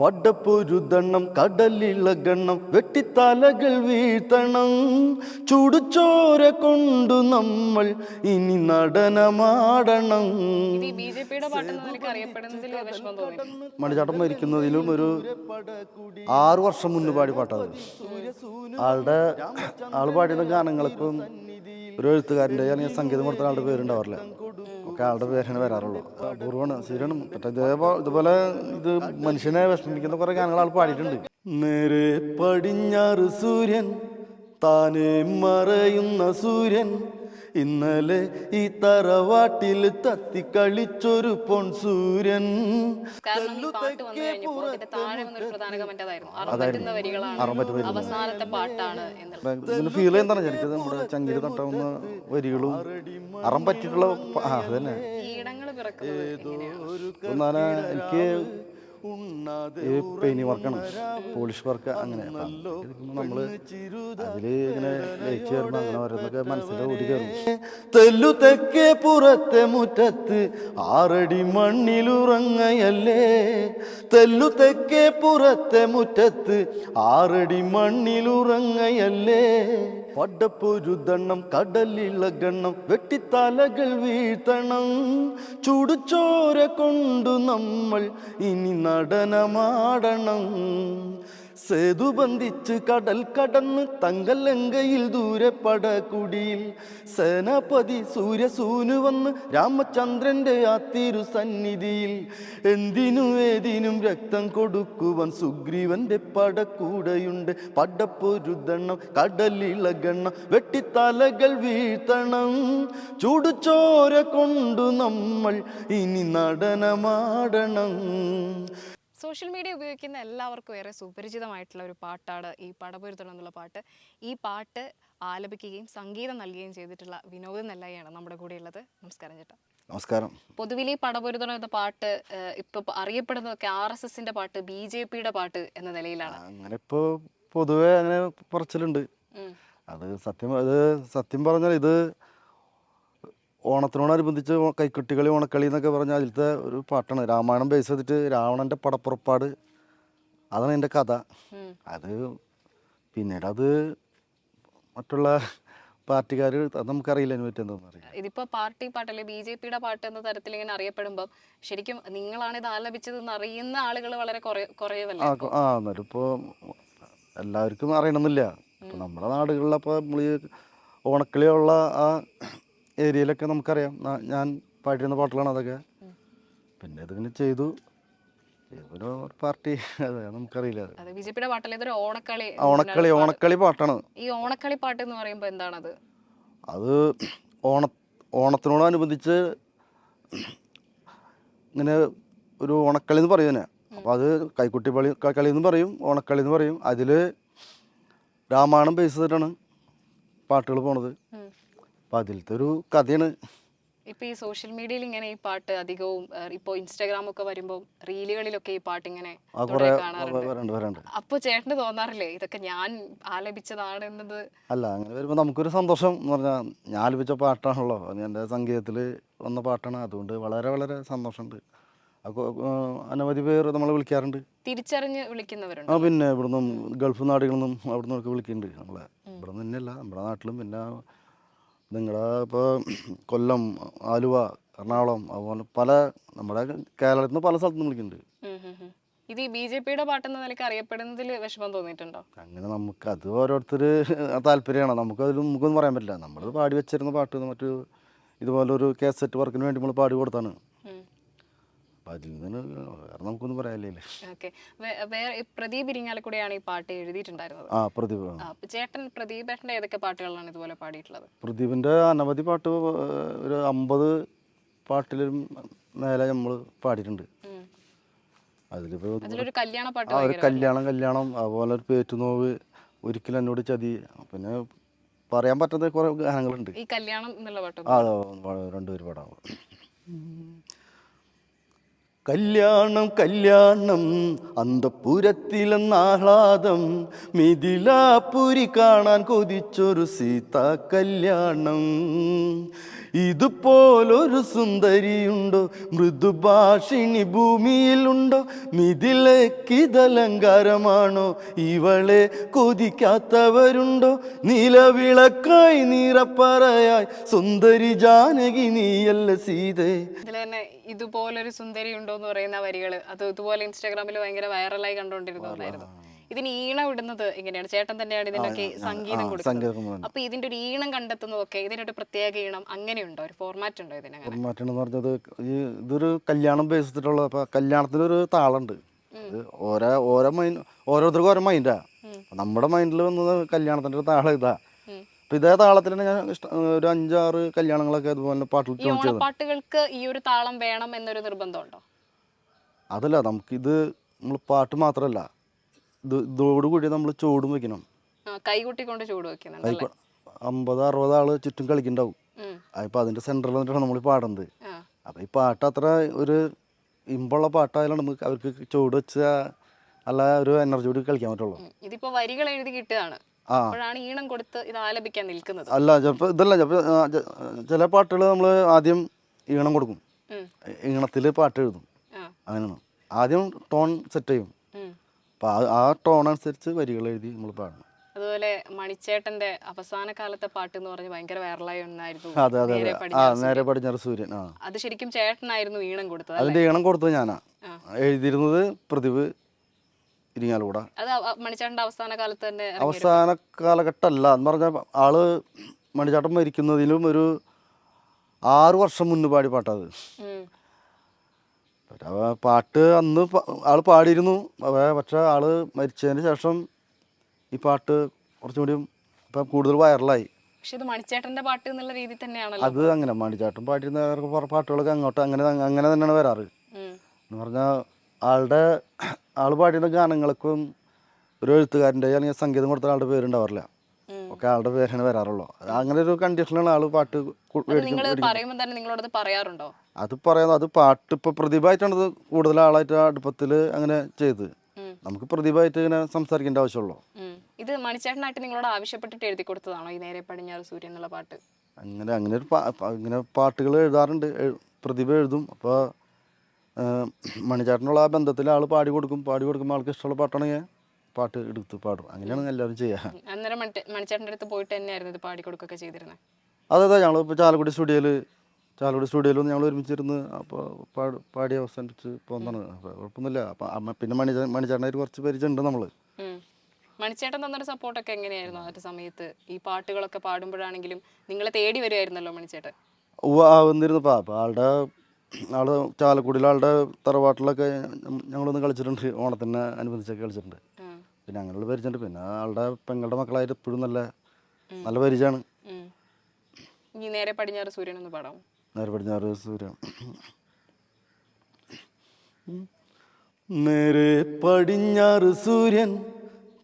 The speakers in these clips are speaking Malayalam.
പടപ്പൊരുതണം കടലിളകണം വെട്ടിത്തലകൾ വീഴ്ത്തണം. ചുടുചോര കൊണ്ടു നമ്മൾ ഇനി നടനമാടണം. മണിചാട്ടം മണിച്ചാട്ടം മരിക്കുന്നതിലും ഒരു ആറു വർഷം മുന്നേ പാടി പാട്ടാണ്. ആളുടെ ആൾ പാടിയ ഗാനങ്ങൾക്കും ഒരു എഴുത്തുകാരന്റെ അല്ലെങ്കിൽ സംഗീതം കൊടുത്ത ആളുടെ പേരുണ്ടാവാറില്ല. ഒക്കെ ആളുടെ പേരാണ് വരാറുള്ളൂ. അപൂർവമാണ് ശരിയാണ് മറ്റേ ദേവ ഇതുപോലെ ഇത് മനുഷ്യനെ വിഷമിക്കുന്ന കുറേ ഗാനങ്ങൾ ആൾ പാടിയിട്ടുണ്ട്. നേരെ പടിഞ്ഞാറ് സൂര്യൻ താനെ മറയുന്ന സൂര്യൻ ഇന്നലെ ഈ തറവാട്ടിൽ തത്തി കളിച്ചൊരു പൊൻ സൂര്യൻ. അവസാനത്തെ പാട്ടാണ് ഫീൽ എന്താണ് നമ്മുടെ ചങ്കിരി തട്ടാവുന്ന വരികളും അറം പറ്റിയിട്ടുള്ള ഒന്നാന എനിക്ക് ഈ വർക്കാണ്. പോളിഷ് വർക്ക് അങ്ങനെ നമ്മൾ അതിൽ ഇങ്ങനെ ലയിച്ച് വരുമ്പോ അങ്ങനെ ഓരോന്നൊക്കെ മനസ്സിൽ ഓടി കയറും. തെല്ലു തെക്കേ പുറത്തെ മുറ്റത്ത് ആറടി മണ്ണിലുറങ്ങയല്ലേ? തെല്ലു തെക്കേ പുറത്തെ മുറ്റത്ത് ആറടി മണ്ണിലുറങ്ങയല്ലേ? പടപ്പൊരുതണം കടലിളകണം വെട്ടിത്തലകൾ വീഴ്ത്തണം. ചുടുച്ചോര കൊണ്ടു നമ്മൾ ഇനി നടനമാടണം. സേതു ബന്ധിച്ച് കടൽ കടന്ന് തങ്കലങ്കയിൽ ദൂരെ പടകുടിയിൽ സേനാപതി സൂര്യസൂനു വന്ന് രാമചന്ദ്രന്റെ ആ തിരു സന്നിധിയിൽ എന്തിനു ഏതിനും രക്തം കൊടുക്കുവാൻ സുഗ്രീവന്റെ പടക്കൂടയുണ്ട്. പടപ്പൊരുതണം കടലിളകണം വെട്ടിത്തലകൾ വീഴ്ത്തണം. ചുടുചോര കൊണ്ടു നമ്മൾ ഇനി നടനമാടണം. സോഷ്യൽ മീഡിയ ഉപയോഗിക്കുന്ന എല്ലാവർക്കും ഏറെ സുപരിചിതമായിട്ടുള്ള ഒരു പാട്ടാണ് ഈ പടപൊരുത്തണം എന്നുള്ള പാട്ട്. ഈ പാട്ട് ആലപിക്കുകയും സംഗീതം നൽകുകയും ചെയ്തിട്ടുള്ള വിനോദ് നെല്ലയാണ് നമ്മുടെ കൂടെ ഉള്ളത്. നമസ്കാരം ചേട്ടാ. നമസ്കാരം. പൊതുവിൽ ഈ പടപൊരുത്തണം എന്ന പാട്ട് ഇപ്പൊ അറിയപ്പെടുന്നതൊക്കെ ആർ എസ് എസിന്റെ പാട്ട് ബി ജെ പിയുടെ പാട്ട് എന്ന നിലയിലാണ്. അങ്ങനെ ഇപ്പോ പൊതുവെ അങ്ങനെ പറച്ചിലുണ്ട് അത് സത്യം അത് സത്യം പറഞ്ഞാൽ ഇത് ഓണത്തിനോടനുബന്ധിച്ച് കൈക്കുട്ടികളി ഓണക്കളി എന്നൊക്കെ പറഞ്ഞാൽ അതിലത്തെ ഒരു പാട്ടാണ്. രാമായണം ബേസ് ചെയ്തിട്ട് രാവണന്റെ പടപ്പുറപ്പാട്. അതാണ് എന്റെ കഥ. അത് പിന്നീട് അത് മറ്റുള്ള പാർട്ടിക്കാർ നമുക്കറിയില്ല അതിനെ പറ്റി എന്താണെന്ന് അറിയില്ല. ഇതിപ്പോ പാർട്ടി പാട്ട് അല്ലെ ബി ജെ പിയുടെ പാട്ട് എന്ന തരത്തിൽ ഇങ്ങനെ അറിയപ്പെടുമ്പോൾ ശരിക്കും നിങ്ങളാണ് ഇത് ആലപിച്ചതെന്ന് അറിയുന്ന ആളുകൾ വളരെ കുറേ- കുറയുമല്ലേ ആ കൊ- ആ എന്നാലും ഇപ്പോൾ എല്ലാവർക്കും അറിയണമെന്നില്ല. ഇപ്പം നമ്മുടെ നാടുകളിലപ്പോൾ നമ്മൾ ഈ ഓണക്കളിയുള്ള ആ ഏരിയയിലൊക്കെ നമുക്കറിയാം. ഞാൻ പാടിയിരുന്ന പാട്ടുകളാണ് അതൊക്കെ. പിന്നെ ഇതിങ്ങനെ ചെയ്തു. ഒരു പാർട്ടി അതെ നമുക്കറിയില്ല ബി ജെ പിയുടെ പാട്ടല്ലേ? ഇതൊരു ഓണക്കളി. ഓണക്കളി ഓണക്കളി പാട്ടാണ്. ഈ ഓണക്കളി പാട്ട് എന്ന് പറയുമ്പോൾ എന്താണത്? അത് ഓണ ഓണത്തിനോടനുബന്ധിച്ച് ഇങ്ങനെ ഒരു ഓണക്കളി എന്ന് പറയും അപ്പോൾ അത് കൈക്കുട്ടി പളി കളി എന്ന് പറയും ഓണക്കളി എന്ന് പറയും. അതിൽ രാമായണം ബേസ് ചെയ്തിട്ടാണ് പാട്ടുകൾ പോണത്. ഉം. അതിലത്തെ ഒരു കഥയാണ്. ഇപ്പൊ ഈ സോഷ്യൽ മീഡിയയിൽ ഇങ്ങനെ ഈ പാട്ട് അധികവും ഇപ്പോ ഇൻസ്റ്റാഗ്രാം ഒക്കെ വരുമ്പോൾ റീലുകളിലൊക്കെ ഈ പാട്ട് ഇങ്ങനെ കാണാറുണ്ട്. അപ്പൊ ചേട്ടന് തോന്നാറില്ലേ ഇതൊക്കെ ഞാൻ ആലപിച്ചതാണ് എന്നത്? അല്ല അങ്ങനെ വരുമ്പോ നമുക്കൊരു സന്തോഷം എന്ന് പറഞ്ഞാൽ ഞാൻ ആലപിച്ച പാട്ടാണല്ലോ. എന്റെ എന്റെ സംഗീതത്തിൽ വന്ന പാട്ടാണ്. അതുകൊണ്ട് വളരെ വളരെ സന്തോഷമുണ്ട്. അപ്പോൾ അനവധി പേര് നമ്മളെ വിളിക്കാറുണ്ട്. തിരിച്ചറിഞ്ഞ് വിളിക്കുന്നവരുണ്ട്? ആ പിന്നെ ഇവിടുന്ന് ഗൾഫ് നാടുകളിൽ നിന്നും അവിടുന്ന് വിളിക്കുന്നുണ്ട്. നമ്മളെ ഇവിടെ നിന്ന് തന്നെയല്ല നമ്മുടെ നാട്ടിലും പിന്നെ നിങ്ങളുടെ ഇപ്പോൾ കൊല്ലം ആലുവ എറണാകുളം അതുപോലെ പല നമ്മുടെ കേരളത്തിൽ നിന്ന് പല സ്ഥലത്തും വിളിക്കുന്നുണ്ട്. ഇത് ഈ ബി ജെ പിയുടെ പാട്ടെന്ന നിലയ്ക്ക് അറിയപ്പെടുന്നതിൽ വിഷമം തോന്നിയിട്ടുണ്ടോ അങ്ങനെ നമുക്ക് അത് ഓരോരുത്തർ താല്പര്യമാണ് നമുക്ക് അതിൽ നമുക്കൊന്നും പറയാൻ പറ്റില്ല നമ്മൾ പാടി വെച്ചിരുന്ന പാട്ട് മറ്റു ഇതുപോലെ ഒരു കാസറ്റ് വർക്കിന് വേണ്ടി നമ്മൾ പാടി കൊടുത്താണ്. അപ്പം അതിൽ നിന്ന് വേറെ നമുക്കൊന്നും പറയാനില്ലേ ഓക്കെ. വേറെ പ്രദീപ് ഇരിങ്ങാലക്കുടിയാണ് ഈ പാട്ട് എഴുതിയിട്ടുണ്ടായിരുന്നത്. ആ പ്രദീപ് ചേട്ടൻ പ്രദീപ് ഏട്ടന്റെ ഏതൊക്കെ പാട്ടുകളാണ് ഇതുപോലെ പാടിയിട്ടുള്ളത്? പ്രദീപിന്റെ അനവധി പാട്ട് ഒരു അമ്പത് പാട്ടിലും മേലെ നമ്മൾ പാടിയിട്ടുണ്ട്. ഉം. അതിലൊരു കല്യാണ പാട്ട് ആ ഒരു കല്യാണം കല്യാണം അതുപോലെ ഒരു പേറ്റുനോവ് ഒരിക്കലും എന്നോട് ചതി. പിന്നെ പറയാൻ പറ്റാത്ത കുറെ ഗാനങ്ങളുണ്ട്. ഈ കല്യാണം എന്നുള്ള പാട്ട് രണ്ടുപേര് പാടാം. കല്യാണം കല്യാണം അന്തപുരത്തിലെന്നാഹ്ലാദം മിഥിലാപുരി കാണാൻ കൊതിച്ചൊരു സീത കല്യാണം ഇതുപോലൊരു സുന്ദരിയുണ്ടോ? മൃദുഭാഷിണി ഭൂമിയിലുണ്ടോ? മിഥിലക്കിതലങ്കാരമാണോ? ഇവളെ കൊതിക്കാത്തവരുണ്ടോ? നിലവിളക്കായി നിറപ്പറയായി സുന്ദരി ജാനകി നീയല്ല സീതേ? ഇതുപോലൊരു സുന്ദരി ഉണ്ടോ എന്ന് പറയുന്ന വരികൾ അത് ഇതുപോലെ ഇൻസ്റ്റാഗ്രാമിൽ ഭയങ്കര വൈറലായി കണ്ടുകൊണ്ടിരുന്നതായിരുന്നു ഇതിന് ഈണം ഇടുന്നത് എങ്ങനെയാണ് ചേട്ടൻ തന്നെയാണ് ഇതിനൊക്കെ സംഗീതം കൊടുക്കുന്നത്. അപ്പൊ ഇതിന്റെ ഒരു ഈണം കണ്ടെത്തുന്നതൊക്കെ ഇതിനൊരു പ്രത്യേക ഈണം അങ്ങനെയുണ്ടോ? ഒരു ഫോർമാറ്റ് ഉണ്ടോ ഇതിനങ്ങനെ? ഫോർമാറ്റ് എന്ന് പറഞ്ഞത് ഈ ഇതൊരു കല്യാണം ബേസ് ചെയ്തിട്ടുള്ള കല്യാണത്തിനൊരു താളുണ്ട്. ഓരോ ഓരോ മൈൻഡ് ഓരോരുത്തർക്കും ഓരോ മൈൻഡാ നമ്മുടെ മൈൻഡിൽ വന്നത് കല്യാണത്തിന്റെ ഒരു താളം ഇതാ. അപ്പൊ ഇതേ താളത്തിൽ തന്നെ ഞാൻ ഇഷ്ടം ഒരു അഞ്ചാറ് കല്യാണങ്ങളൊക്കെ അതുപോലെ പാട്ടുകൾക്ക് ഈ ഓണപ്പാട്ടുകൾക്ക് ഈ ഒരു താളം വേണം എന്നൊരു നിർബന്ധമുണ്ടോ അതല്ല നമുക്കിത് നമ്മൾ പാട്ട് മാത്രമല്ല ഇത് ഇതോടുകൂടി നമ്മൾ ചൂടും വെക്കണം. കൈകൊട്ടിക്കൊണ്ട് ചൂട് വെക്കുന്നുണ്ട് അമ്പത് അറുപത് ആൾ ചുറ്റും കളിക്കണ്ടാവും അപ്പോൾ അതിന്റെ സെന്ററിൽ വന്നിട്ടാണ് നമ്മൾ പാടുന്നത്. അപ്പൊ അപ്പോൾ ഈ പാട്ട് അത്ര ഒരു ഇമ്പുള്ള പാട്ടായാലും നമുക്ക് അവർക്ക് ചൂട് വെച്ച അല്ല ഒരു എനർജി കൂടി കളിക്കാൻ പറ്റുള്ളൂ. ഇതിപ്പോ വരികൾ എഴുതി കിട്ടുകയാണ്. അപ്പോഴാണ് ഈണം കൊടുത്ത് ഇത് ആലപിക്കാൻ നിൽക്കുന്നത്. അല്ല ചിലപ്പോൾ ഇതല്ല ചിലപ്പോൾ ചില പാട്ടുകൾ നമ്മൾ ആദ്യം ഈണം കൊടുക്കും. ഈണത്തിൽ ഈണത്തിൽ പാട്ട് എഴുതും. ആ. അങ്ങനെയാണ്. ആദ്യം ടോൺ സെറ്റ് ചെയ്യും. അപ്പോൾ ആ ടോൺ അനുസരിച്ച് വരികൾ എഴുതി നമ്മൾ പാടണം. അതുപോലെ മണിച്ചേട്ടന്റെ അവസാന കാലത്തെ പാട്ട് എന്ന് പറഞ്ഞ് ഭയങ്കര വൈറലായി ഒന്നായിരുന്നു നേരെ പടിഞ്ഞാറ് സൂര്യൻ അത് ശരിക്കും ചേട്ടനായിരുന്നു ഈണം കൊടുത്തത് അതിന്റെ ഈണം കൊടുത്തത് ഞാനാ. എഴുതിയിരുന്നത് പ്രതിവ് ഇരിങ്ങാലൂടെ. അത് മണിച്ചേട്ടന്റെ അവസാന കാലത്ത് തന്നെ അവസാന കാലഘട്ടമല്ല എന്ന് പറഞ്ഞാൽ ആൾ മണിച്ചാട്ടം മരിക്കുന്നതിലും ഒരു ആറു വർഷം മുന്നേ പാടി പാട്ടത് പാട്ട് അന്ന് ആൾ ആൾ പാടിയിരുന്നു. പക്ഷേ ആൾ മരിച്ചതിന് ശേഷം ഈ പാട്ട് കുറച്ചും കൂടി ഇപ്പം കൂടുതൽ വൈറലായി. പക്ഷെ ഇത് മണിച്ചേട്ടന്റെ പാട്ട് എന്നുള്ള രീതി തന്നെയാണല്ലോ. അത് അങ്ങനെ മണിച്ചാട്ടം പാടിയിരുന്ന വേറെ പാട്ടുകളൊക്കെ അങ്ങോട്ട് അങ്ങനെ അങ്ങനെ തന്നെയാണ് വരാറ്. എന്ന് പറഞ്ഞാൽ ആളുടെ ആൾ പാടിയിരുന്ന ഗാനങ്ങൾക്കും ഒരു എഴുത്തുകാരന്റെ അല്ലെങ്കിൽ സംഗീതം കൊടുത്ത ആളുടെ പേരുണ്ടാവാറില്ല. ഒക്കെ ആളുടെ പേരാണ് വരാറുള്ളൂ. അങ്ങനെ ഒരു കണ്ടീഷനാണ് ആൾ പാട്ട് പറയുമ്പോൾ തന്നെ നിങ്ങളോട് പറയാറുണ്ടോ? അത് പറയുന്നത് അത് പാട്ട് ഇപ്പൊ പ്രതിഭയായിട്ടാണ് ഇത് കൂടുതൽ ആളായിട്ട് അടുപ്പത്തിൽ അങ്ങനെ ചെയ്ത്. നമുക്ക് പ്രതിഭയായിട്ട് ഇങ്ങനെ സംസാരിക്കേണ്ട ആവശ്യമുള്ളൂ. ഇത് മണിച്ചേട്ടനായിട്ട് നിങ്ങളോട് ആവശ്യപ്പെട്ടിട്ട് എഴുതി കൊടുത്തതാണോ ഈ നേരെ പടിഞ്ഞാറ് സൂര്യൻ എന്നുള്ള പാട്ട്? അങ്ങനെ അങ്ങനെ ഒരു ഇങ്ങനെ പാട്ടുകൾ എഴുതാറുണ്ട്. പ്രതിഭ എഴുതും. അപ്പോൾ മണിചേട്ടനുള്ള ആ ബന്ധത്തിൽ ആൾ പാടി കൊടുക്കും. പാടി കൊടുക്കുമ്പോൾ ആൾക്ക് ഇഷ്ടമുള്ള പാട്ടാണെങ്കിൽ പാട്ട് എടുത്ത് പാടും. അങ്ങനെയാണ് എല്ലാവരും ചെയ്യുക. അന്നേരം മണിച്ചേട്ടന്റെ അടുത്ത് പോയിട്ട് തന്നെയായിരുന്നു ഇത് പാടി കൊടുക്കുകയൊക്കെ ചെയ്തിരുന്നത് അതെ അതെ. ഞങ്ങൾ ഇപ്പോൾ ചാലക്കുടി സ്റ്റുഡിയോയിൽ ചാലക്കുടി സ്റ്റുഡിയോയിൽ ഞങ്ങൾ ഒരുമിച്ചിരുന്ന് അപ്പോൾ പാടി പാടി അവസാനിപ്പിച്ച് പോകുന്നതാണ് അപ്പോൾ കുഴപ്പമൊന്നുമില്ല. അപ്പം പിന്നെ മണി മണിച്ചേട്ടനായിട്ട് കുറച്ച് പരിചയമുണ്ട് നമ്മൾ. മണിച്ചേട്ടൻ തന്നൊരു സപ്പോർട്ടൊക്കെ എങ്ങനെയായിരുന്നു ആ ഒരു സമയത്ത്? ഈ പാട്ടുകളൊക്കെ പാടുമ്പോഴാണെങ്കിലും നിങ്ങളെ തേടി വരുമായിരുന്നല്ലോ മണിച്ചേട്ടൻ? വന്നിരുന്നു അപ്പോൾ ആളുടെ ആൾ ചാലക്കുടിയിൽ ആളുടെ തറവാട്ടിലൊക്കെ ഞങ്ങളൊന്ന് കളിച്ചിട്ടുണ്ട്. ഓണത്തിന് അനുബന്ധിച്ചൊക്കെ കളിച്ചിട്ടുണ്ട്. പിന്നെ അങ്ങനെയുള്ള പരിചയമുണ്ട്. പിന്നെ ആളുടെ പെങ്ങളുടെ മക്കളായിട്ട് എപ്പോഴും നല്ല നല്ല പരിചയമാണ്. ഈ ഇനി നേരെ പടിഞ്ഞാറ് സൂര്യൻ ഒന്ന് പാടാം നേരെ പടിഞ്ഞാറ് സൂര്യൻ. നേരെ പടിഞ്ഞാറ് സൂര്യൻ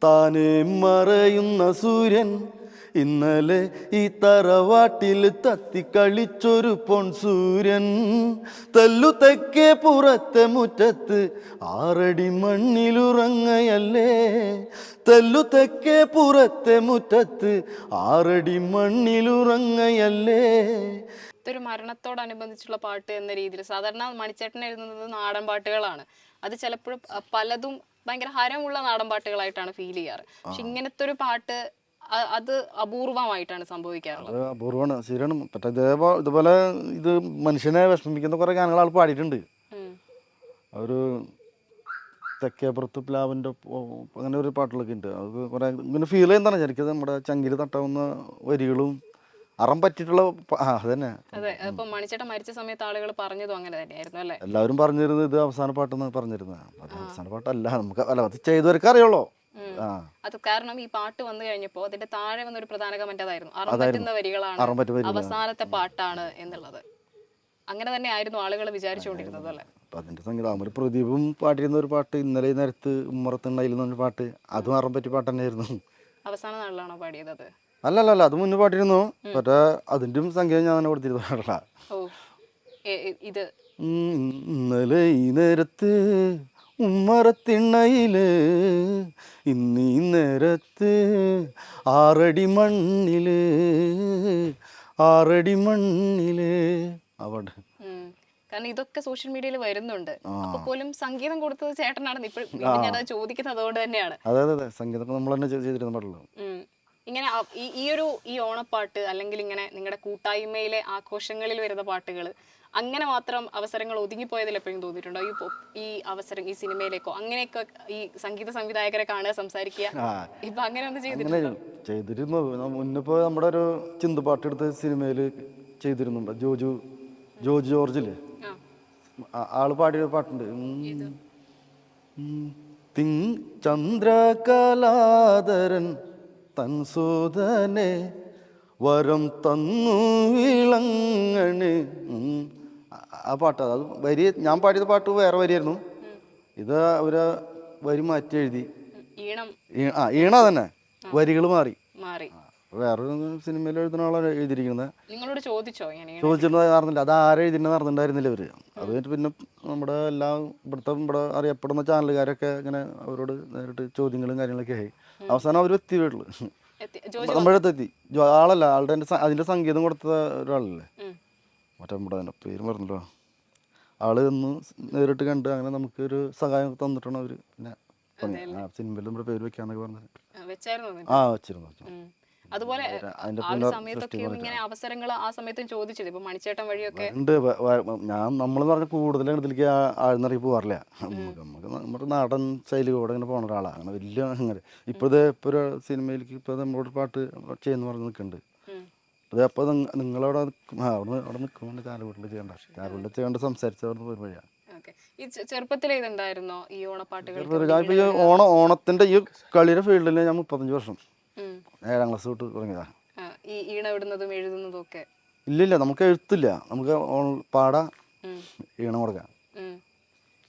താനെ മറയുന്ന സൂര്യൻ. ഇന്നലെ ഈ തറവാട്ടിൽ തത്തിക്കളിച്ചൊരു പൊൺ സൂര്യൻ. തല്ലു തെക്കേ പുറത്തെ മുറ്റത്ത് ആറടി മണ്ണിലുറങ്ങയല്ലേ തല്ലു തെക്കേ പുറത്തെ മുറ്റത്ത് ആറടി മണ്ണിലുറങ്ങയല്ലേ ഇതൊരു മരണത്തോടനുബന്ധിച്ചുള്ള പാട്ട് എന്ന രീതിയിൽ. സാധാരണ മണിച്ചേട്ടൻ എഴുതുന്നത് നാടൻ പാട്ടുകളാണ്. അത് ചിലപ്പോഴും പലതും ഭയങ്കര ഹരമുള്ള നാടൻ പാട്ടുകളായിട്ടാണ് ഫീൽ ചെയ്യാറ്. പക്ഷെ ഇങ്ങനത്തെ ഒരു പാട്ട് അത് അപൂർവമായിട്ടാണ് സംഭവിക്കാറുള്ളത്. അപൂർവമാണ്. ശരിയാണ്. മറ്റേ ഇതേപോലെ ഇതുപോലെ ഇത് മനുഷ്യനെ വിഷമിപ്പിക്കുന്ന കുറെ ഗാനങ്ങൾ ആൾ പാടിയിട്ടുണ്ട്. ഒരു തെക്കേപ്പുറത്ത് പ്ലാവിന്റെ അങ്ങനെ ഒരു പാട്ടുകളൊക്കെ ഉണ്ട്. അത് കുറേ ഇങ്ങനെ ഫീൽ ചെയ്യുന്നതാണ്. ശരിക്കും നമ്മുടെ ചങ്കിൽ തട്ടാവുന്ന വരികളും അറം പറ്റിയിട്ടുള്ള അതന്നെ. അതെ അപ്പൊ മണിച്ചേട്ടൻ മരിച്ച സമയത്ത് ആളുകൾ പറഞ്ഞതും അങ്ങനെ തന്നെയായിരുന്നു അല്ലേ? എല്ലാവരും പറഞ്ഞിരുന്നത് ഇത് അവസാന പാട്ടെന്ന് പറഞ്ഞിരുന്നത്. അത് അവസാന പാട്ടല്ല നമുക്ക് അല്ല അത് ചെയ്തവർക്ക് അറിയുള്ളൂ. അത് കാരണം ഈ പാട്ട് വന്നു കഴിഞ്ഞപ്പോ അതിന്റെ താഴെ വന്ന ഒരു പ്രധാന കമന്റ് അതായിരുന്നു. അറം പറ്റുന്ന വരികളാണ് അവസാനത്തെ പാട്ടാണ് എന്നുള്ളത്. അങ്ങനെ തന്നെ ആയിരുന്നു ആളുകൾ വിചാരിച്ചുകൊണ്ടിരുന്നത് അല്ലേ? അതിന്റെ സംഗീതം. അവർ പ്രദീപും പാടിയിരുന്ന ഒരു പാട്ട് ഇന്നലെ നേരത്ത് ഉമ്മറത്തുണ്ടായിരുന്നു പാട്ട് അതും അറം പറ്റിയ പാട്ട് തന്നെയായിരുന്നു. അവസാന നാളിലാണോ പാടിയത് അത്? അല്ല അല്ല അത് മുന്നേ പാട്ടിരുന്നു പക്ഷേ അതിന്റെയും സംഗീതം ഞാൻ തന്നെ കൊടുത്തിരുന്നു. ഓ എ- എ- ഇത്. ഇന്നലെ ഈ നേരത്ത് ഉമ്മറത്തിണ്ണയിൽ ഇന്നീ നേരത്ത് ആറടി മണ്ണിൽ ആറടി മണ്ണിൽ. അവിടെ. കാരണം ഇതൊക്കെ സോഷ്യൽ മീഡിയയിൽ വരുന്നുണ്ട്. അപ്പൊ പോലും സംഗീതം കൊടുത്തത് ചേട്ടനാണെന്ന് ഇപ്പോഴും ഞാൻ ചോദിക്കുന്നത് അതുകൊണ്ട് തന്നെയാണ്. അതെ അതെ സംഗീതം നമ്മൾ തന്നെ ചെയ്തിരുന്നു. ഇങ്ങനെ ഈ ഈ ഒരു ഈ ഓണപ്പാട്ട് അല്ലെങ്കിൽ ഇങ്ങനെ നിങ്ങളുടെ കൂട്ടായ്മയിലെ ആഘോഷങ്ങളിൽ വരുന്ന പാട്ടുകൾ അങ്ങനെ മാത്രം അവസരങ്ങൾ ഒതുങ്ങിപ്പോയതിൽ എപ്പോഴും തോന്നിയിട്ടുണ്ടോ? ഈ ഈ അവസരം ഈ സിനിമയിലേക്കോ അങ്ങനെയൊക്കെ ഈ സംഗീത സംവിധായകരെ കാണുക സംസാരിക്കുക ഇപ്പൊ അങ്ങനെ ഒന്ന് ചെയ്തിട്ടില്ല. ചെയ്തിരുന്നു. മുന്നിപ്പോ നമ്മുടെ ഒരു ചിന്തുപാട്ട് എടുത്ത് സിനിമയിൽ ചെയ്തിരുന്നുണ്ട്. ജോജു ജോജു ജോർജിൽ ആ. ആ- ആൾ പാടിയ പാട്ടുണ്ട്. തിങ് ചന്ദ്രകലാധരൻ തൻസൂതനെ വരം തന്നു വിളങ്ങണ്. ആ- പാട്ടാ അത് വരി ഞാൻ പാടിയത് പാട്ട് വേറെ വരിയായിരുന്നു. ഇത് അവർ വരി മാറ്റി എഴുതി. ഈണം. ആ ഈണ തന്നെ. വരികൾ മാറി. മാറി. വേറൊരു സിനിമയിൽ എഴുതുന്ന ആളാണ് എഴുതിയിരിക്കുന്നത്. നിങ്ങളോട് ചോദിച്ചോ ഇങ്ങനെ ഈണം? അത് ആരെ എഴുതിയിട്ട് നടന്നിട്ടുണ്ടായിരുന്നില്ല ഇവർ. അത് കഴിഞ്ഞിട്ട് പിന്നെ നമ്മുടെ എല്ലാ ഇവിടുത്തെ ഇവിടെ അറിയപ്പെടുന്ന ചാനലുകാരൊക്കെ ഇങ്ങനെ അവരോട് നേരിട്ട് ചോദ്യങ്ങളും കാര്യങ്ങളൊക്കെ ആയി. അവസാനം അവർ എത്തി വീട്ടിൽ. നമ്മുടെ ആളല്ല ആളുടെ അതിന്റെ സംഗീതം കൊടുത്ത ഒരാളല്ലേ? മറ്റേ നമ്മുടെ പേര് പറഞ്ഞല്ലോ ആൾ ഇന്ന് നേരിട്ട് കണ്ട് അങ്ങനെ നമുക്ക് ഒരു സഹായം തന്നിട്ടാണ് അവർ പിന്നെ സിനിമയിൽ നമ്മുടെ പേര് വെക്കാന്നൊക്കെ പറഞ്ഞത് ആ, വെച്ചിരുന്നു. അതുപോലെ ആ സമയത്തൊക്കെ ഇങ്ങനെ അവസരങ്ങൾ ആ സമയത്തും ചോദിച്ചത്. ഇപ്പൊ മണിച്ചേട്ടൻ വഴിയൊക്കെ ഉണ്ട് ഞാൻ നമ്മൾ പറഞ്ഞ കൂടുതൽ ഇതിലേക്ക് ആഴ്ന്നറിയി പോകാറില്ല നമുക്ക് നമ്മുടെ നാടൻ ശൈലി കൂടെ ഇങ്ങനെ പോണ ഒരാളാണ് അങ്ങനെ വലിയ അങ്ങനെ. ഇപ്പോഴത്തെ ഇപ്പോൾ ഒരു സിനിമയിലേക്ക് ഇപ്പോൾ നമ്മളോട് പാട്ട് ചെയ്യുന്ന പറഞ്ഞ് നിൽക്കുന്നുണ്ട്. അത് അപ്പോൾ നിങ്ങളവിടെ അവിടെ അവിടെ നിൽക്കുമ്പോൾ ചാലവീട്ടിൽ ചെയ്യണ്ട. ചാലവീട്ടിൽ ചെയ്യേണ്ട സംസാരിച്ച് അവിടെ പോയി വഴിയാണ് ഈ ചെറുപ്പത്തിലേ ഇതുണ്ടായിരുന്നോ? ഈ ഓണപ്പാട്ടുകൾ ഓണ ഓണത്തിന്റെ ഈ കളിയുടെ ഫീൽഡിൽ ഞാൻ മുപ്പത്തഞ്ച് വർഷം. ഏഴാം ക്ലാസ് തൊട്ട് തുടങ്ങിയതാണ് ഈ എഴുതുന്നതും ഒക്കെ? ഇല്ലില്ല നമുക്ക് എഴുത്തില്ല. നമുക്ക് പാടാ. ഈണം കൊടുക്കാം.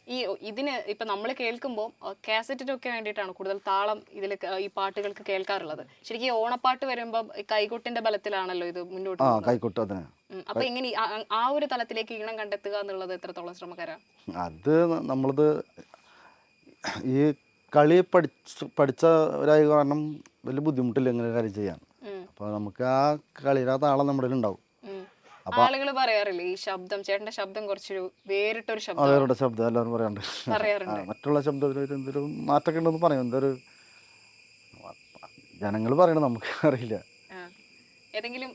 ഈ ഇതിന് ഇപ്പൊ നമ്മൾ കേൾക്കുമ്പോൾ കാസറ്റിനൊക്കെ വേണ്ടിയിട്ടാണ് കൂടുതൽ താളം ഇതിൽ ഈ പാട്ടുകൾക്ക് കേൾക്കാറുള്ളത്. ശരിക്കും ഈ ഓണപ്പാട്ട് വരുമ്പോൾ കൈകൊട്ടിന്റെ ബലത്തിലാണല്ലോ ഇത് മുന്നോട്ട് ആ അതിനെ. അപ്പൊ എങ്ങനെ ആ- ആ ഒരു തലത്തിലേക്ക് ഈണം കണ്ടെത്തുക എന്നുള്ളത് എത്രത്തോളം ശ്രമക്കാരാ അത് നമ്മളത് ഈ കളി പഠിച്ച പഠിച്ചവരായ കാരണം വലിയ ബുദ്ധിമുട്ടില്ല ഇങ്ങനെ കാര്യം ചെയ്യാൻ. അപ്പൊ അപ്പോൾ നമുക്ക് ആ കളിയുടെ താളം നമ്മുടെ ഉണ്ടാവും. ആളുകൾ പറയാറില്ലേ ഈ ശബ്ദം ചേട്ടന്റെ ശബ്ദം കുറച്ചൊരു വേറിട്ടൊരു ശബ്ദം അവരുടെ ശബ്ദം എല്ലാവരും പറയാറുണ്ട്. മറ്റുള്ള ശബ്ദത്തിൽ എന്തെങ്കിലും മാറ്റമൊക്കെ ഉണ്ടെന്ന് പറയും. എന്തൊരു ജനങ്ങൾ പറയണത് നമുക്ക് അറിയില്ല. ഏതെങ്കിലും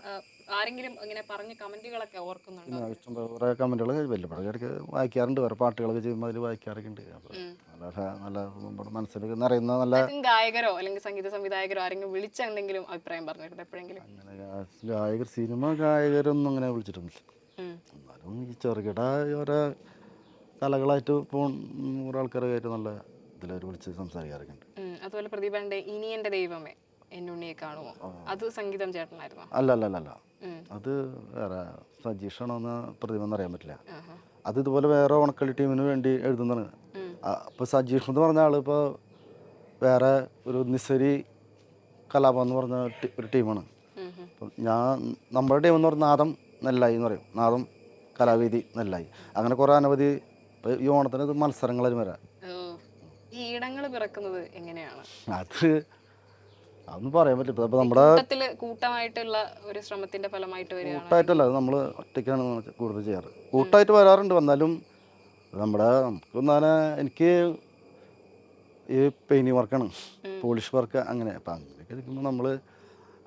ആരെങ്കിലും ഇങ്ങനെ പറഞ്ഞ കമന്റുകളൊക്കെ ഓർക്കുന്നുണ്ടോ? പിന്നെ ഇഷ്ടം കുറേ കമന്റുകൾ വലിയ ഇടയ്ക്ക് വായിക്കാറുണ്ട്. വേറെ പാട്ടുകളൊക്കെ ചെയ്യുമ്പോൾ അതിൽ വായിക്കാറൊക്കെ ഉണ്ട് അപ്പോൾ നല്ല നല്ല നമ്മുടെ മനസ്സിൽ നിറയുന്ന നല്ല ഗായകരോ അല്ലെങ്കിൽ സംഗീത സംവിധായകരോ ആരെങ്കിലും വിളിച്ച എന്തെങ്കിലും അഭിപ്രായം പറഞ്ഞിട്ടുണ്ട് എപ്പോഴെങ്കിലും? അങ്ങനെ ഗായകർ സിനിമ ഗായകരൊന്നും അങ്ങനെ വിളിച്ചിട്ടൊന്നുമില്ല. എന്നാലും ഈ ചെറുകിട ഓരോ കലകളായിട്ട് ഇപ്പോൾ ഓരോ ആൾക്കാരൊക്കെ നല്ല ഇതിലവർ വിളിച്ച് സംസാരിക്കാറൊക്കെ ഉണ്ട് അതുപോലെ പ്രതിഭ ഇനി എന്റെ ദൈവമേ എന്നുണ്ണിയെ കാണുമോ? അത് സംഗീതം ചേട്ടനായിരുന്നു? അല്ല അല്ല അല്ല. അത് വേറെ സജീഷാണോ എന്ന് പ്രതിമ എന്ന് അറിയാൻ പറ്റില്ല. അത് ഇതുപോലെ വേറെ ഉണക്കളി ടീമിന് വേണ്ടി എഴുതുന്നതാണ്. അപ്പോൾ സജീഷ് എന്ന് പറഞ്ഞ ആൾ ഇപ്പോൾ വേറെ ഒരു നിസരി കലാപം എന്ന് പറഞ്ഞ ഒരു ടീമാണ്. അപ്പം ഞാൻ നമ്മുടെ ടീം എന്ന് പറഞ്ഞാൽ നാദം നെല്ലായി എന്ന് പറയും. നാദം കലാവേദി നെല്ലായി. അങ്ങനെ കുറേ അനവധി ഈ ഓണത്തിന് മത്സരങ്ങളും വരാം. ഈടങ്ങൾ പിറക്കുന്നത് എങ്ങനെയാണ്? അത് അതൊന്നും പറയാൻ പറ്റില്ല. അപ്പോൾ നമ്മുടെ കൂട്ടത്തിൽ കൂട്ടമായിട്ടുള്ള ഒരു ശ്രമത്തിന്റെ ഫലമായിട്ട് വരികയാണ്. കൂട്ടായിട്ടല്ല അത് നമ്മൾ ഒറ്റയ്ക്കാണ് നമ്മൾ കൂടുതൽ ചെയ്യാറ്. കൂട്ടായിട്ട് വരാറുണ്ട് വന്നാലും നമ്മുടെ നമുക്ക് ഒന്നാനെ എനിക്ക് ഈ പെയിന്റിങ് വർക്കാണ് പോളിഷ് വർക്ക് അങ്ങനെ. അപ്പം അങ്ങനെയൊക്കെ ഇരിക്കുമ്പോൾ നമ്മൾ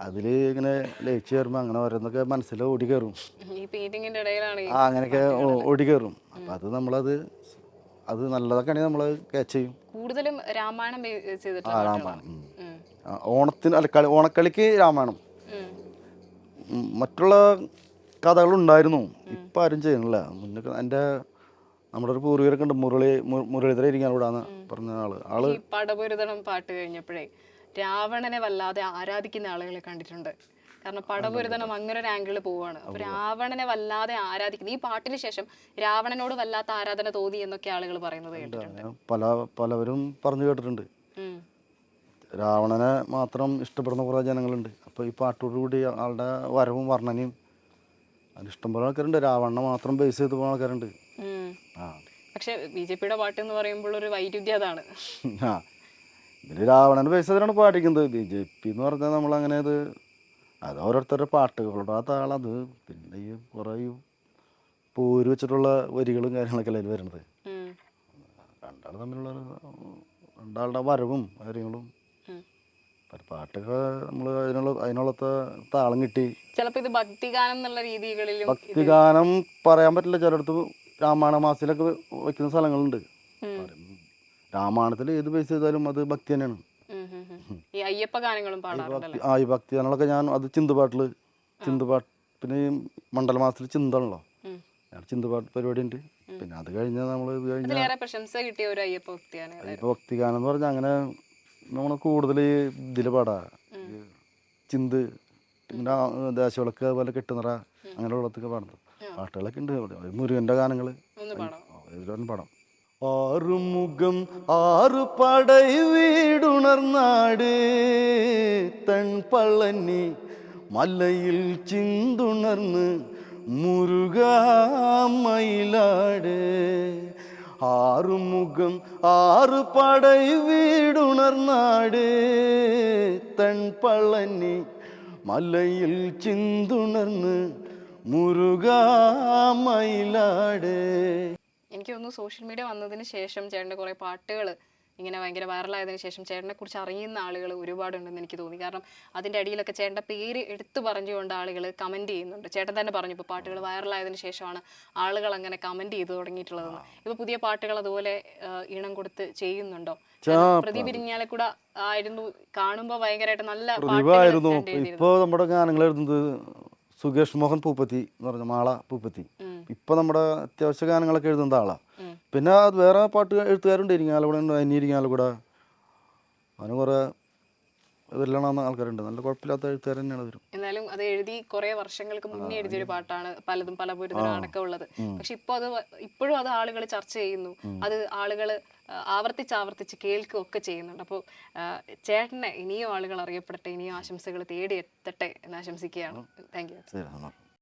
അതിൽ ഇങ്ങനെ ലയിച്ച് കയറുമ്പോൾ അങ്ങനെ ഓരോന്നൊക്കെ മനസ്സിൽ ഓടി കയറും. ആ അങ്ങനെയൊക്കെ ഓടി കയറും. അപ്പം അത് നമ്മളത് അത് നല്ലതൊക്കെ ആണെങ്കിൽ നമ്മൾ ക്യാച്ച് ചെയ്യും. കൂടുതലും രാമായണം ചെയ്തിട്ടുണ്ട്. രാമായണം. ഓണത്തിന് അല്ല കളി ഓണക്കളിക്ക് രാമായണം. മറ്റുള്ള കഥകളുണ്ടായിരുന്നു. ഇപ്പം ആരും ചെയ്യുന്നില്ല. മുന്നേ എന്റെ നമ്മുടെ ഒരു പൂർവികരൊക്കെ ഉണ്ട്. മുരളി മുരളിധര കൂടാന്ന് പറഞ്ഞ ആൾ. ആൾ പടപൊരുതണം പാട്ട് കഴിഞ്ഞപ്പോഴേ രാവണനെ വല്ലാതെ ആരാധിക്കുന്ന ആളുകളെ കണ്ടിട്ടുണ്ട്. കാരണം പടപുരുതണം അങ്ങനെ ഒരു ആംഗിൾ പോവാണ്. അപ്പൊ രാവണനെ വല്ലാതെ ആരാധിക്കുന്നു ഈ പാട്ടിന് ശേഷം രാവണനോട് വല്ലാത്ത ആരാധന തോന്നി എന്നൊക്കെ ആളുകൾ പറയുന്നത് കേട്ടിട്ടുണ്ട്. പല പലവരും പറഞ്ഞു കേട്ടിട്ടുണ്ട്. രാവണനെ മാത്രം ഇഷ്ടപ്പെടുന്ന കുറേ ജനങ്ങളുണ്ട്. അപ്പോൾ ഈ പാട്ടോടുകൂടി ആളുടെ വരവും വർണനയും അത് ഇഷ്ടംപോലെ ആൾക്കാരുണ്ട്. രാവണനെ മാത്രം ബേസ് ചെയ്ത് പോകുന്ന ആൾക്കാരുണ്ട്. ആ. പക്ഷെ ബി ജെ പിയുടെ പാട്ട് എന്ന് പറയുമ്പോൾ ഒരു വൈരുദ്ധ്യം അതാണ്. ആ. ഇതിൽ രാവണനെ ബേസ് ചെയ്തിട്ടാണ് പാടിക്കുന്നത്. ബി ജെ പി എന്ന് പറഞ്ഞാൽ നമ്മൾ അങ്ങനെ അത് ഓരോരുത്തരുടെ പാട്ടുകളുടെ ആ താളത് പിന്നെ ഈ കുറേ പോര് വെച്ചിട്ടുള്ള വരികളും കാര്യങ്ങളൊക്കെ അല്ലേ വരുന്നത്. രണ്ടാൾ തമ്മിലുള്ള രണ്ടാളുടെ വരവും കാര്യങ്ങളും പല പാട്ടൊക്കെ നമ്മൾ അതിനുള്ള അതിനുള്ളത്തെ താളം കിട്ടി. ചിലപ്പോ ഇത് ഭക്തിഗാനം എന്നുള്ള രീതികളിലും ഭക്തിഗാനം പറയാൻ പറ്റില്ല. ചിലയിടത്ത് രാമായണ മാസത്തിലൊക്കെ വെക്കുന്ന സ്ഥലങ്ങളുണ്ട്. രാമായണത്തിൽ ഏത് ബേസ് ചെയ്താലും അത് ഭക്തി തന്നെയാണ്. ഈ അയ്യപ്പ ഗാനങ്ങളും ഭക്തി ആ ഈ ഭക്തി ഗാനങ്ങളൊക്കെ ഞാൻ അത് ചിന്തുപാട്ടിൽ ചിന്തുപാട്ട് പിന്നെ ഈ മണ്ഡല മാസത്തിൽ ചിന്താണല്ലോ. ചിന്തുപാട്ട് പരിപാടി ഉണ്ട് പിന്നെ അത് കഴിഞ്ഞാൽ നമ്മൾ ഇത് കഴിഞ്ഞാൽ ഒരു അയ്യപ്പ ഇപ്പോൾ ഭക്തിഗാനം എന്ന് പറഞ്ഞാൽ അങ്ങനെ നമ്മൾ കൂടുതൽ ഇതിൽ പാടാ. ഈ ചിന്ത് പിന്നെ ദേശവിളക്ക് അതുപോലെ കെട്ടുനിറ അങ്ങനെയുള്ളതൊക്കെ പാടുന്നത്. പാട്ടുകളൊക്കെ ഉണ്ട്. മുരുകന്റെ ഗാനങ്ങൾ ഒന്ന് പാടാം. ആറുമുഖം ആറു പടൈ വീടുണർന്നാട് തൺ പള്ളനി മലയിൽ ചിന്തുണർന്ന് മുരുകാമയിലാട്. ആറുമുഖം ആറു പടൈ വീടുണർന്നാട് തൺപളനി മലയിൽ ചിന്തുണർന്ന് മുരുകാമയിലാട് എനിക്ക് തോന്നുന്നു സോഷ്യൽ മീഡിയ വന്നതിന് ശേഷം ചേട്ടന്റെ കുറേ പാട്ടുകൾ ഇങ്ങനെ ഭയങ്കര വൈറലായതിനു ശേഷം ചേട്ടനെ കുറിച്ച് അറിയുന്ന ആളുകൾ ഒരുപാടുണ്ടെന്ന് എനിക്ക് തോന്നി. കാരണം അതിന്റെ അടിയിലൊക്കെ ചേട്ടന്റെ പേര് എടുത്തു പറഞ്ഞുകൊണ്ട് ആളുകൾ കമന്റ് ചെയ്യുന്നുണ്ട്. ചേട്ടൻ തന്നെ പറഞ്ഞു ഇപ്പോൾ പാട്ടുകൾ വൈറലായതിനു ശേഷമാണ് ആളുകൾ അങ്ങനെ കമന്റ് ചെയ്തു തുടങ്ങിയിട്ടുള്ളതെന്ന്. ഇപ്പോൾ പുതിയ പാട്ടുകൾ അതുപോലെ ഇണം ഈണം കൊടുത്ത് ചെയ്യുന്നുണ്ടോ? പ്രദീപ് ഇരിഞ്ഞാലെ കൂടെ ആയിരുന്നു കാണുമ്പോൾ ഭയങ്കരമായിട്ട് നല്ല പ്രതിഭായിരുന്നു ഇപ്പോൾ നമ്മുടെ ഗാനങ്ങൾ എഴുതുന്നത് സുകേഷ് മോഹൻ പൂപ്പത്തി എന്ന് പറഞ്ഞ മാള പൂപ്പത്തി. ഇപ്പൊ നമ്മുടെ അത്യാവശ്യ ഗാനങ്ങളൊക്കെ എഴുതുന്ന ആളാ. പിന്നെ അത് വേറെ പാട്ട് എഴുത്തുകാരുണ്ട് ഇരിങ്ങാലക്കുട ഉണ്ട് അനി ഇരിങ്ങാലക്കുട അവന് കുറെ ഇവരിലാണ് ആൾക്കാരുണ്ട്. നല്ല കുഴപ്പമില്ലാത്ത എഴുത്തുകാർ തന്നെയാണ് വരും എന്നാലും അത് എഴുതി കുറെ വർഷങ്ങൾക്ക് മുന്നേ എഴുതിയ ഒരു പാട്ടാണ് പലതും പല അടക്കം അടക്കമുള്ളത് പക്ഷെ ഇപ്പൊ അത് ഇപ്പോഴും അത് ആളുകൾ ചർച്ച ചെയ്യുന്നു. അത് ആളുകൾ ആവർത്തിച്ച് ആവർത്തിച്ച് കേൾക്കുകയൊക്കെ ചെയ്യുന്നുണ്ട്. അപ്പോൾ ചേട്ടനെ ഇനിയും ആളുകൾ അറിയപ്പെടട്ടെ ഇനിയും ആശംസകൾ തേടി എത്തട്ടെ എന്ന് ആശംസിക്കുകയാണ്. Thank you.